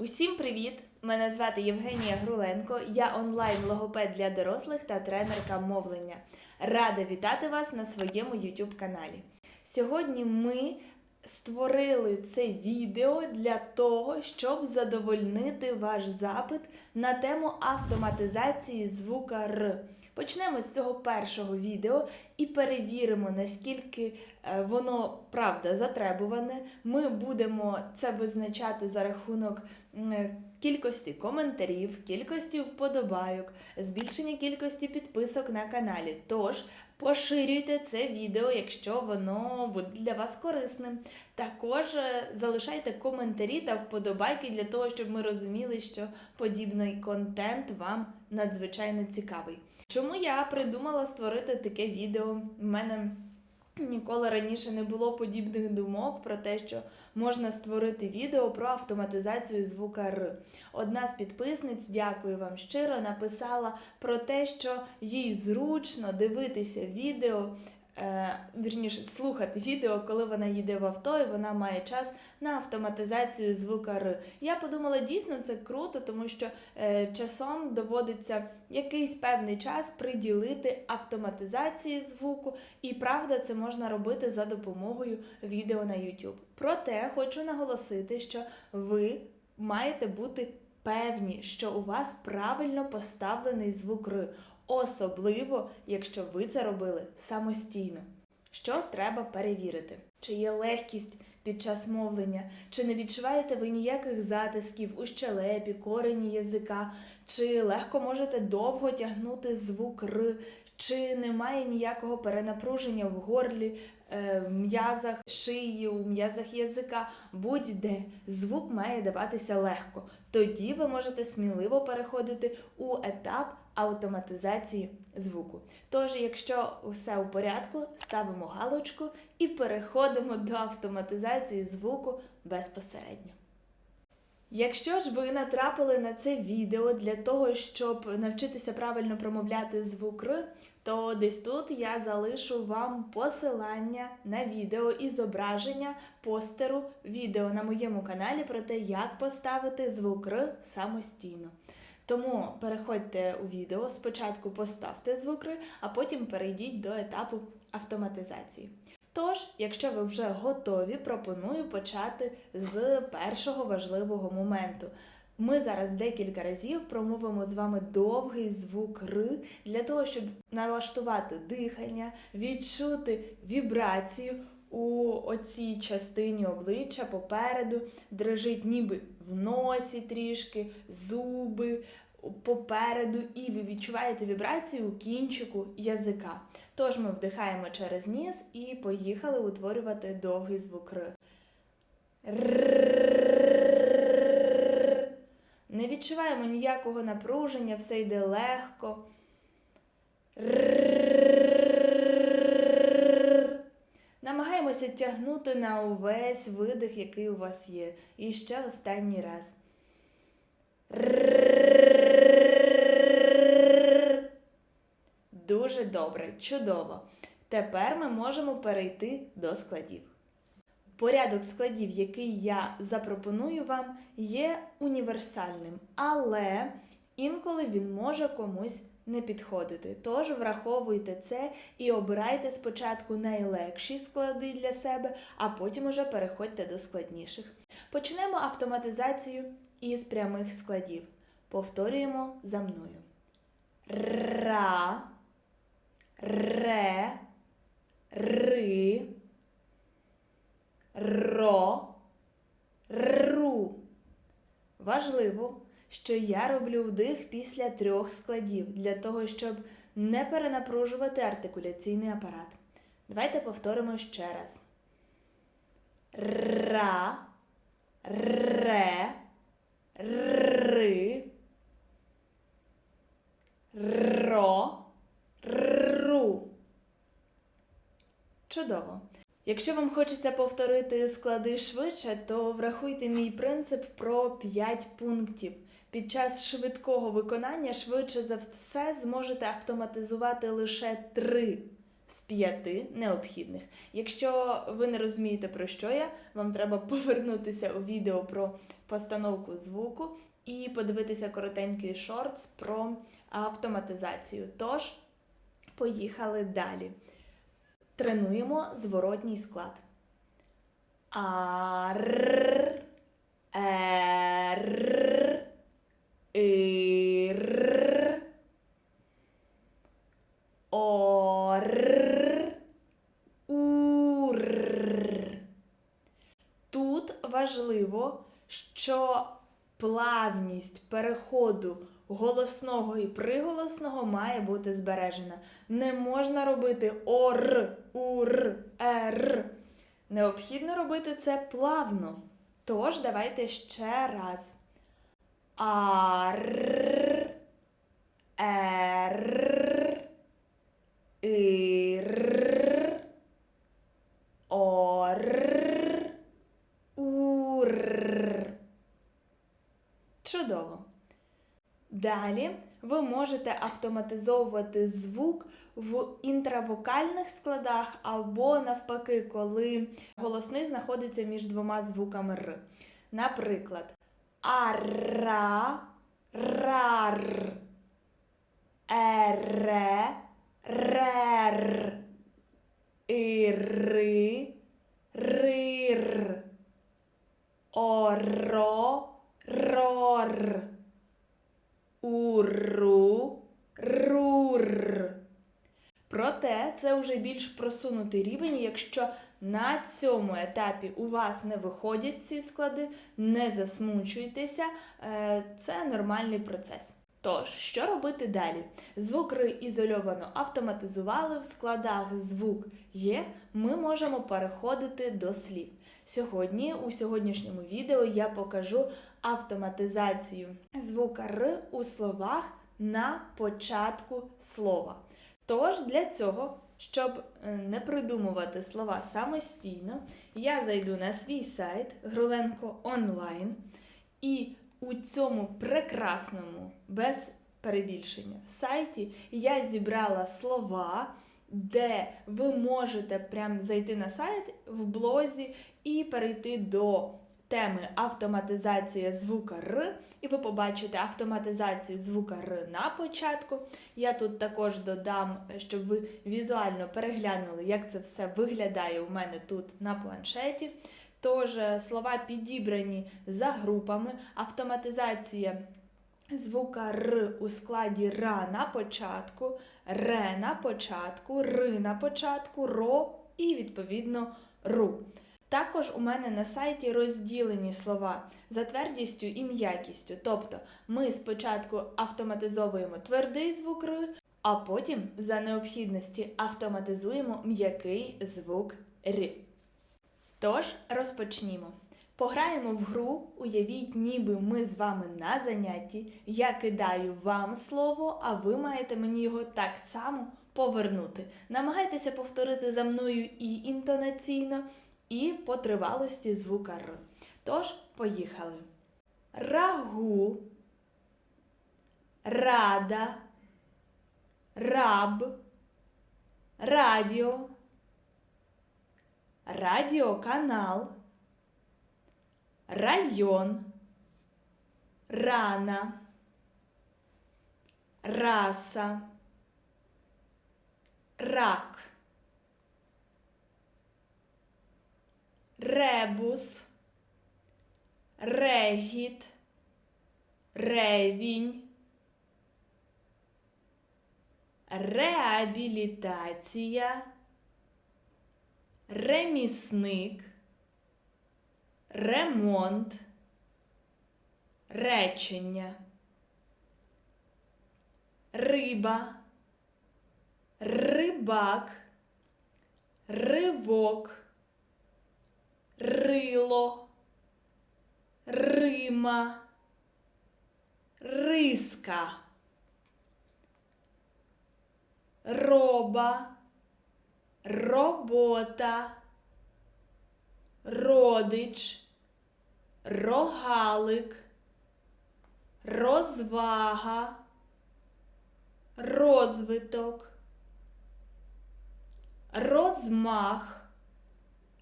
Усім привіт! Мене звати Євгенія Груленко. Я онлайн-логопед для дорослих та тренерка мовлення. Рада вітати вас на своєму YouTube каналі. Сьогодні ми створили це відео для того, щоб задовольнити ваш запит на тему автоматизації звука Р. Почнемо з цього першого відео і перевіримо, наскільки е, воно правда затребуване. Ми будемо це визначати за рахунок кількості коментарів, кількості вподобайок, збільшення кількості підписок на каналі. Тож поширюйте це відео, якщо воно буде для вас корисним. Також е, залишайте коментарі та вподобайки для того, щоб ми розуміли, що подібний контент вам надзвичайно цікавий. Чому я придумала створити таке відео? У мене ніколи раніше не було подібних думок про те, що можна створити відео про автоматизацію звука Р. Одна з підписниць, дякую вам щиро, написала про те, що їй зручно дивитися відео. Е, вірніше, слухати відео, коли вона їде в авто і вона має час на автоматизацію звука Р. Я подумала, дійсно це круто, тому що е, часом доводиться якийсь певний час приділити автоматизації звуку, і правда, це можна робити за допомогою відео на YouTube. Проте хочу наголосити, що ви маєте бути певні, що у вас правильно поставлений звук Р, особливо, якщо ви це робили самостійно. Що треба перевірити? Чи є легкість під час мовлення, чи не відчуваєте ви ніяких затисків у щелепі, корені язика, чи легко можете довго тягнути звук Р, чи немає ніякого перенапруження в горлі, е, м'язах шиї, у м'язах язика, будь-де звук має даватися легко. Тоді ви можете сміливо переходити у етап автоматизації звуку. Тож, якщо все у порядку, ставимо галочку і переходимо до автоматизації звуку безпосередньо. Якщо ж ви натрапили на це відео для того, щоб навчитися правильно промовляти звук Р, то десь тут я залишу вам посилання на відео і зображення постеру відео на моєму каналі про те, як поставити звук Р самостійно. Тому переходьте у відео, спочатку поставте звук а потім перейдіть до етапу автоматизації. Тож, якщо ви вже готові, пропоную почати з першого важливого моменту. Ми зараз декілька разів промовимо з вами довгий звук Р для того, щоб налаштувати дихання, відчути вібрацію у оцій частині обличчя попереду, дрижить ніби в носі трішки, зуби попереду, і ви відчуваєте вібрацію у кінчику язика. Тож ми вдихаємо через ніс і поїхали утворювати довгий звук. Р. Не відчуваємо ніякого напруження, все йде легко. Р. Намагаємося тягнути на увесь видих, який у вас є. І ще останній раз. Дуже добре, чудово. Тепер ми можемо перейти до складів. Порядок складів, який я запропоную вам, є універсальним, але інколи він може комусь не підходити. Тож враховуйте це і обирайте спочатку найлегші склади для себе, а потім уже переходьте до складніших. Почнемо автоматизацію із прямих складів. Повторюємо за мною. Ра, ре, ри, ро, ру. Важливо, що я роблю вдих після трьох складів для того, щоб не перенапружувати артикуляційний апарат. Давайте повторимо ще раз. Ра, ре, ри, ро, ру. Чудово. Якщо вам хочеться повторити склади швидше, то врахуйте мій принцип про 5 пунктів. Під час швидкого виконання швидше за все зможете автоматизувати лише 3 з п'яти необхідних. Якщо ви не розумієте, про що я, вам треба повернутися у відео про постановку звуку і подивитися коротенький шортс про автоматизацію. Тож, поїхали далі. Тренуємо зворотній склад. Ар, ер, ір, ор, ур. Тут важливо, що плавність переходу голосного і приголосного має бути збережена. Не можна робити ор, ур, ер. Необхідно робити це плавно. Тож давайте ще раз. Ар, ер, ір, ор, ур. Чудово. Далі ви можете автоматизовувати звук в інтравокальних складах або навпаки, коли голосний знаходиться між двома звуками Р. Наприклад, ара, рар, ере, рер, іри, рир, оро, рор, уру, рур. Проте це вже більш просунутий рівень, якщо на цьому етапі у вас не виходять ці склади, не засмучуйтеся, е, це нормальний процес. Тож, що робити далі? Звук Р ізольовано автоматизували в складах звук є, ми можемо переходити до слів. Сьогодні, у сьогоднішньому відео, я покажу автоматизацію звука Р у словах на початку слова. Тож для цього, щоб е, не придумувати слова самостійно, я зайду на свій сайт Груленко онлайн і у цьому прекрасному, без перебільшення сайті я зібрала слова, де ви можете прям зайти на сайт в блозі і перейти до теми автоматизація звука Р, і ви побачите автоматизацію звука Р на початку. Я тут також додам, щоб ви візуально переглянули, як це все виглядає у мене тут на планшеті. Тож е, слова підібрані за групами, автоматизація звука Р у складі Ра на початку, Ре на початку, Ри на початку, Ро і відповідно Ру. Також у мене на сайті розділені слова за твердістю і м'якістю. Тобто ми спочатку автоматизовуємо твердий звук Р, а потім за необхідності автоматизуємо м'який звук Р. Тож розпочнімо. Пограємо в гру, уявіть, ніби ми з вами на занятті. Я кидаю вам слово, а ви маєте мені його так само повернути. Намагайтеся повторити за мною і інтонаційно, і по тривалості звука Р. Тож, поїхали. Рагу, рада, раб, радіо, радіоканал, район, рана, раса, рак, ребус, регіт, ревінь, реабілітація, Ремісник, ремонт, речення, риба, рибак, ривок, рило, рима, риска, роба, робота, родич, рогалик, розвага, розвиток, розмах,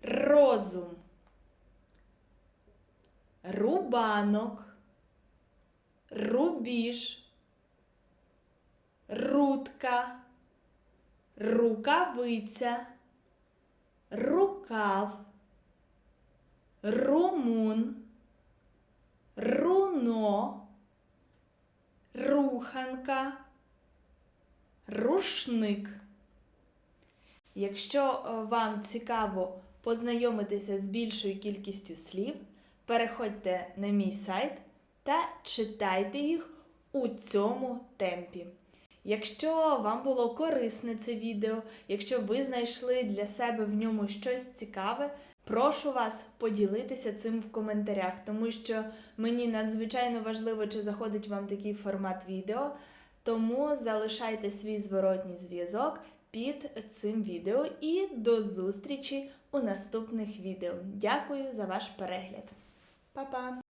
розум, рубанок, рубіж, рудка, рукавиця, рукав, румун, руно, руханка, рушник. Якщо е, вам цікаво познайомитися з більшою кількістю слів, переходьте на мій сайт та читайте їх у цьому темпі. Якщо вам було корисне це відео, якщо ви знайшли для себе в ньому щось цікаве, прошу вас поділитися цим в коментарях, тому що мені надзвичайно важливо, чи заходить вам такий формат відео. Тому залишайте свій зворотній зв'язок під цим відео і до зустрічі у наступних відео. Дякую за ваш перегляд. Па-па!